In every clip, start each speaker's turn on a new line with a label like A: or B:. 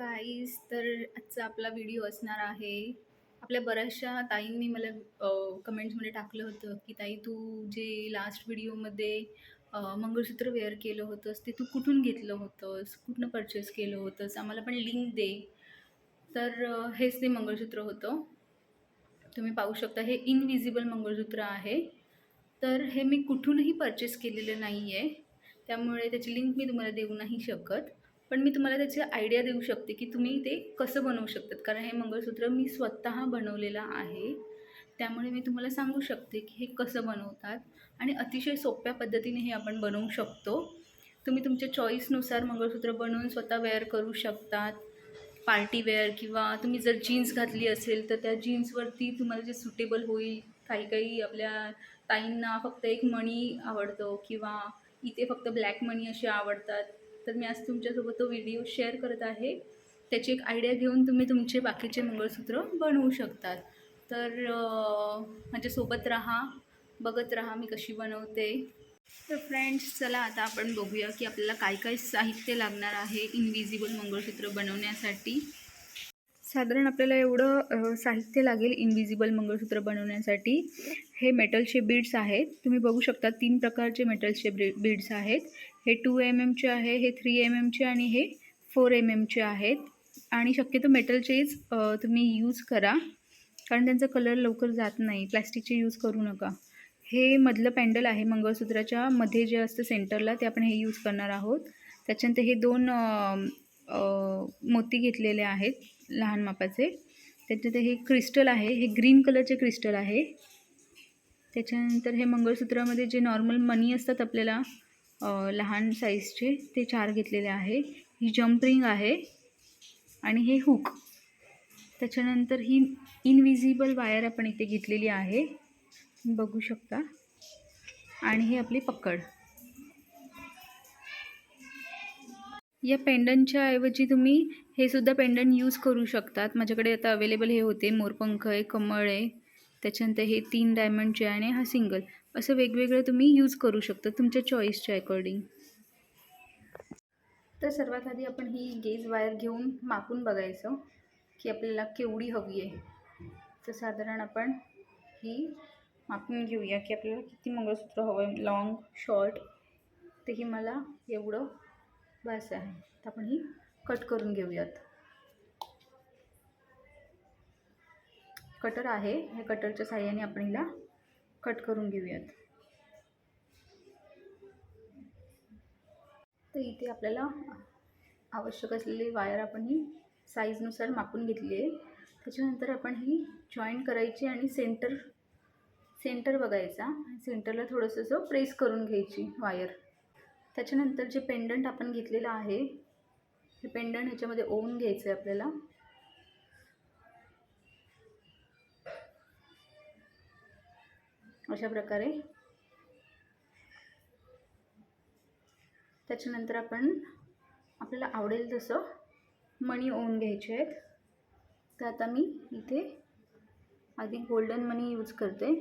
A: Guys तर आजचा आपला व्हिडिओ असणार आहे. आपल्या बऱ्याचशा ताईंनी मला कमेंट्समध्ये टाकलं होतं की ताई तू जे लास्ट व्हिडिओमध्ये मंगळसूत्र वेअर केलं होतंस ते तू कुठून घेतलं होतंस? कुठनं परचेस केलं होतंस? आम्हाला पण लिंक दे. तर हेच ते मंगळसूत्र होतं. तुम्ही पाहू शकता हे इनविजिबल मंगळसूत्र आहे. तर हे मी कुठूनही परचेस केलेलं नाही आहे त्यामुळे त्याची लिंक मी तुम्हाला देऊ नाही शकत. पण मी तुम्हाला त्याची आयडिया देऊ शकते की तुम्ही ते कसं बनवू शकतात. कारण हे मंगळसूत्र मी स्वतः बनवलेलं आहे. त्यामुळे मी तुम्हाला सांगू शकते की हे कसं बनवतात आणि अतिशय सोप्या पद्धतीने हे आपण बनवू शकतो. तुम्ही तुमच्या चॉईसनुसार मंगळसूत्र बनवून स्वतः वेअर करू शकतात. पार्टी वेअर किंवा तुम्ही जर जीन्स घातली असेल तर त्या जीन्सवरती तुम्हाला जे सुटेबल होईल काही काही आपल्या ताईंना फक्त एक मणी आवडतो किंवा इथे फक्त ब्लॅक मणी असे आवडतात. तर मी आज तुमच्यासोबत तो व्हिडिओ शेअर करत आहे. त्याची एक आयडिया घेऊन तुम्ही तुमचे बाकीचे मंगळसूत्र बनवू शकतात. तर माझ्यासोबत राहा बघत राहा मी कशी बनवते. तर फ्रेंड्स चला आता आपण बघूया की आपल्याला काय काय साहित्य लागणार आहे इनविजिबल मंगळसूत्र बनवण्यासाठी. साधारण आपल्याला एवढं साहित्य लागेल इनविजिबल मंगळसूत्र बनवण्यासाठी. हे मेटलचे बीड्स आहेत. तुम्ही बघू शकता तीन प्रकारचे मेटलचे बी बीड्स आहेत. हे टू एम एमचे आहे हे थ्री एम एमचे आणि हे फोर एम एमचे आहेत. आणि शक्यतो मेटलचेच तुम्ही यूज करा. कारण त्यांचा कलर लवकर जात नाही. प्लॅस्टिकचे यूज करू नका. हे मधलं पॅन्डल आहे मंगळसूत्राच्या. मध्ये जे असतं सेंटरला ते आपण हे यूज करणार आहोत. त्याच्यानंतर हे दोन मोती घेतलेले आहेत लहान मापाचे. त्याच्यात हे क्रिस्टल आहे. हे ग्रीन कलरचे क्रिस्टल आहे. त्याच्यानंतर हे मंगळसूत्रामध्ये जे नॉर्मल मनी असतात आपल्याला लहान साईजचे ते चार घेतलेले आहे. ही जम्प रिंग आहे आणि हे हुक त्याच्यानंतर ही इनविजिबल वायर आपण इथे घेतलेली आहे. बघू शकता. आणि हे आपली पकड. या पेंडंटच्या ऐवजी तुम्ही हे सुद्धा पेंडंट यूज करू शकतात. माझ्याकडे आता अवेलेबल हे होते मोरपंख आहे कमळ आहे. त्याच्यानंतर हे तीन डायमंडचे आणि हा सिंगल असं वेगवेगळं तुम्ही यूज करू शकता तुमच्या चॉईसच्या अकॉर्डिंग तर सर्वात आधी आपण ही गेज वायर घेऊन मापून बघायचं की आपल्याला केवढी हवी आहे. तर साधारण आपण ही मापून घेऊया की आपल्याला किती मंगळसूत्र हवं आहे. लॉंग शॉर्ट ते ही मला एवढं बस आहे. तर आपण ही कट करून घेऊयात. कटर आहे. ह्या कटरच्या साह्याने आपण हिला कट करून घेऊयात. तर इथे आपल्याला आवश्यक असलेली वायर आपण ही साईजनुसार मापून घेतली आहे. त्याच्यानंतर आपण ही जॉईन करायची आणि सेंटर सेंटर बघायचा. सेंटरला थोडंसं असं प्रेस करून घ्यायची वायर त्याच्यानंतर जे पेंडंट आपण घेतलेलं आहे हे पेंडंट ह्याच्यामध्ये ओवून घ्यायचं आहे आपल्याला. अशा प्रकारे. त्याच्यानंतर आपण आपल्याला आवडेल तसं मणी ओवून घ्यायचे आहेत. तर आता मी इथे आधी गोल्डन मनी यूज करते.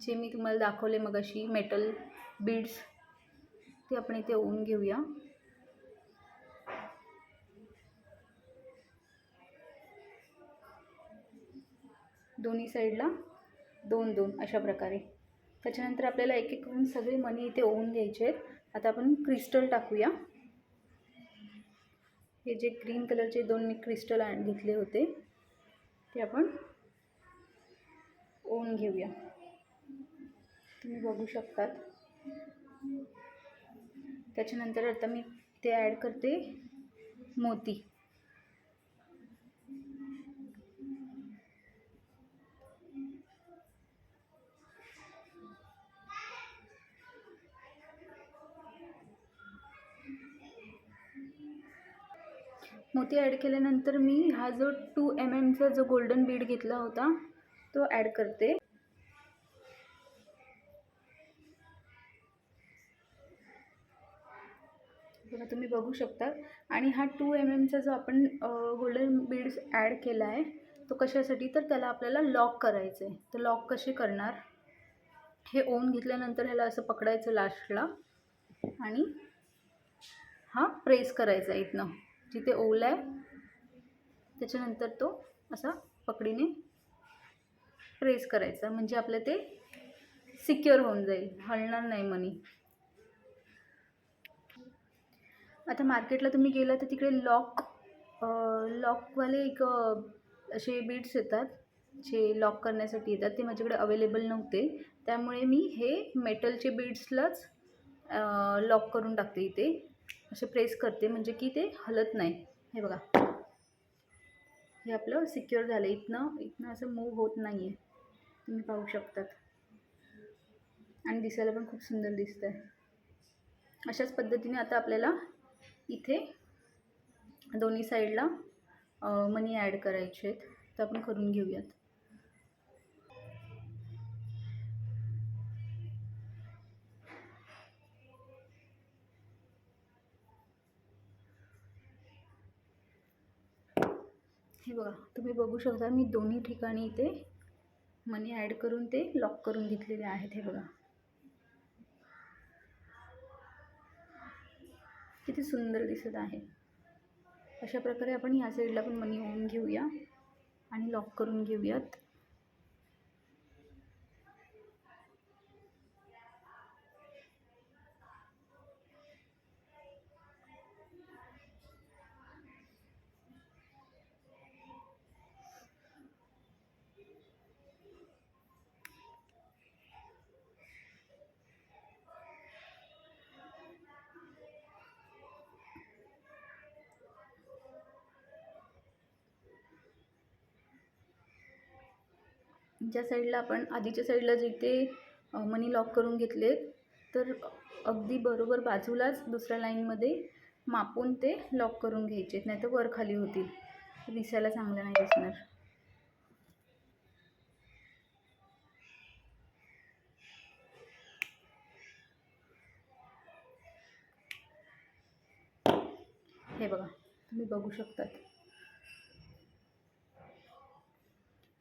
A: जे मी तुम्हाला दाखवले मगाशी मेटल बीड्स ते आपण इथे ओवून घेऊया. दोन्ही साईडला दोन दोन अशा प्रकारे. त्याच्यानंतर आपल्याला एक एक करून सगळे मनी इथे ओवून घ्यायचे आहेत. आता आपण क्रिस्टल टाकूया. हे जे ग्रीन कलरचे दोन मी क्रिस्टल घेतले होते ते आपण ओवून घेऊया. तुम्ही बघू शकतात. त्याच्यानंतर आता मी ते ॲड करते. मोती. मोती ॲड केल्यानंतर मी हा जो टू एम एमचा जो गोल्डन बीड घेतला होता तो ॲड करते. बघा तुम्ही बघू शकता. आणि हा टू एम एमचा जो आपण गोल्डन बीड्स ॲड केला आहे तो कशासाठी? तर त्याला आपल्याला लॉक करायचं आहे तर लॉक कसे करणार? हे ओन घेतल्यानंतर ह्याला असं पकडायचं लास्टला आणि हा प्रेस करायचा इथनं. जिथे ओला आहे त्याच्यानंतर तो असा पकडीने प्रेस करायचा. म्हणजे आपलं ते सिक्युअर होऊन जाईल. हलणार नाही मनी आता मार्केटला तुम्ही गेला तर तिकडे लॉक लॉकवाले एक असे बीड्स येतात जे लॉक करण्यासाठी येतात. ते माझ्याकडे अवेलेबल नव्हते. त्यामुळे मी हे मेटलचे बीड्सलाच लॉक करून टाकते इथे. असे प्रेस करते म्हणजे की ते हलत नाही. हे बघा. हे आपलं सिक्युअर झालं. इथनं इथनं असं मूव होत नाही आहे तुम्ही पाहू शकतात. आणि दिसायला पण खूप सुंदर दिसतं आहे अशाच पद्धतीने आता आपल्याला इथे दोन्ही साईडला मनी ॲड करायचे आहेत. तर आपण करून घेऊयात. हे बघा तुम्ही बघू शकता मी दोन्ही ठिकाणी इथे मनी ॲड करून ते लॉक करून घेतलेले आहेत हे बघा. किती सुंदर दिसत आहे. अशा प्रकारे आपण ह्या साईडला पण मनी होऊन घेऊया आणि लॉक करून घेऊयात. ज्या साईडला आपण आधीच्या साईडला जिथे मनी लॉक करून घेतले तर अगदी बरोबर बाजूलाच दुसऱ्या लाईनमध्ये मापून ते लॉक करून घ्यायचे नाही तर वर खाली होतील. दिसायला चांगलं नाही दिसणार. हे बघा तुम्ही बघू शकतात.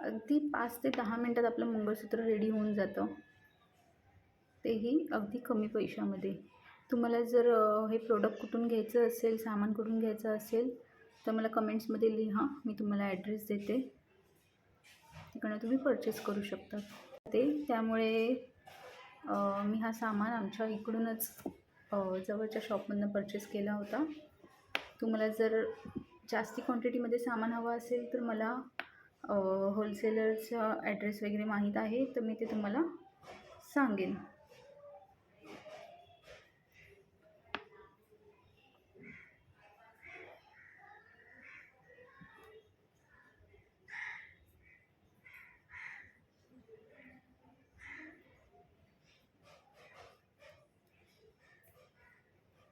A: अगदी पाच ते दहा मिनटात आपलं मंगळसूत्र रेडी होऊन जातं. तेही अगदी कमी पैशामध्ये. तुम्हाला जर हे प्रोडक्ट कुठून घ्यायचं असेल सामान कुठून घ्यायचं असेल तर मला कमेंट्समध्ये लिहा मी तुम्हाला ॲड्रेस देते. तिकडनं तुम्ही परचेस करू शकता. ते त्यामुळे मी हा सामान आमच्या इकडूनच जवळच्या शॉपमधनं परचेस केला होता. तुम्हाला जर जास्ती क्वांटिटीमध्ये सामान हवं असेल तर मला होलसेलरचा ॲड्रेस वगैरे माहीत आहे तर मी ते तुम्हाला सांगेन.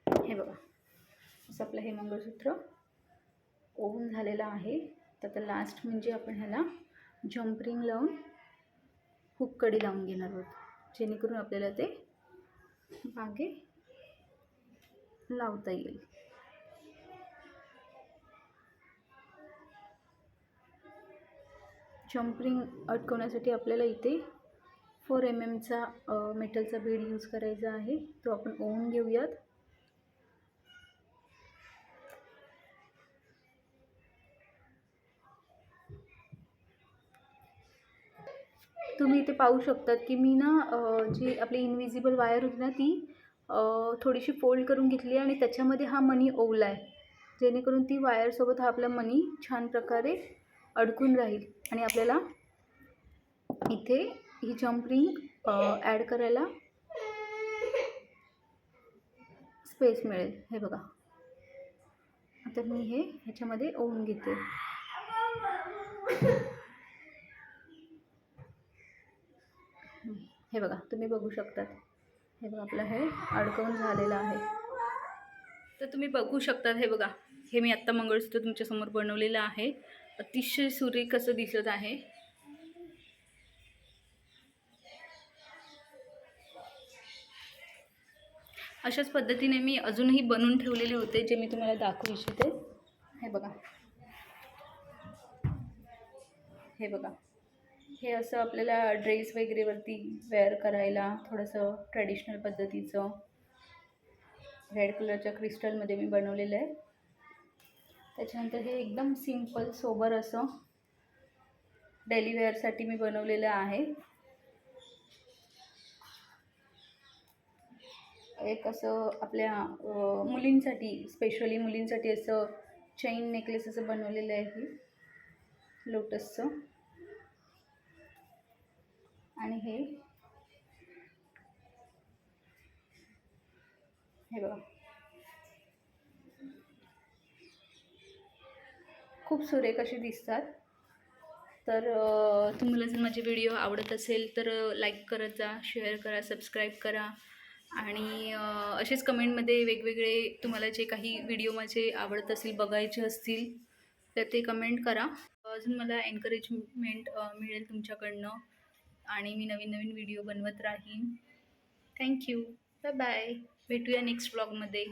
A: हे बघा असं आपलं हे मंगळसूत्र ओव्हन झालेलं आहे. तर आता लास्ट म्हणजे आपण ह्याला जम्परिंग लावून हुक्कडी लावून घेणार आहोत. जेणेकरून आपल्याला ते मागे लावता येईल. जम्परिंग अटकवण्यासाठी आपल्याला इथे फोर एम एमचा मेटलचा बीड यूज करायचा आहे. तो आपण ओवून घेऊयात. तुम्ही इथे पाहू शकतात की मी ना जी आपली इनविजिबल वायर होती ना ती थोडीशी फोल्ड करून घेतली आहे आणि त्याच्यामध्ये हा मनी ओवला आहे. जेणेकरून ती वायरसोबत हा आपला मनी छान प्रकारे अडकून राहील आणि आपल्याला इथे ही जम्परिंग ॲड करायला स्पेस मिळेल. हे बघा. आता मी हे ह्याच्यामध्ये ओवून घेते. हे बघा तुम्ही बघू शकतात. हे बघा आपलं हे अडकवून झालेलं आहे. तर तुम्ही बघू शकतात हे बघा. हे मी आत्ता मंगळसूत्र तुमच्यासमोर बनवलेलं आहे. अतिशय सुरेख असं दिसत आहे. अशाच पद्धतीने मी अजूनही बनवून ठेवलेले होते जे मी तुम्हाला दाखवू इच्छिते. हे बघा. हे बघा. हे असं आपल्याला ड्रेस वगैरेवरती वेअर करायला थोडंसं ट्रॅडिशनल पद्धतीचं रेड कलरच्या क्रिस्टलमध्ये मी बनवलेलं आहे. त्याच्यानंतर हे एकदम सिंपल सोबर असं डेली वेअरसाठी मी बनवलेलं आहे. एक असं आपल्या मुलींसाठी स्पेशली मुलींसाठी असं चेन नेकलेस असं बनवलेलं आहे हे लोटसचं आणि हे. हे बघा. खूप सुरेख असे दिसतात. तर तुम्हाला जर माझे व्हिडिओ आवडत असेल तर लाईक करत जा शेअर करा सबस्क्राईब करा. आणि असेच कमेंटमध्ये वेगवेगळे तुम्हाला जे काही व्हिडिओ माझे आवडत असतील बघायचे असतील तर ते कमेंट करा. अजून मला एनकरेजमेंट मिळेल तुमच्याकडनं. आणि मी नवीन नवीन व्हिडिओ बनवत राहीन. थँक्यू बाय बाय भेटूया नेक्स्ट ब्लॉगमध्ये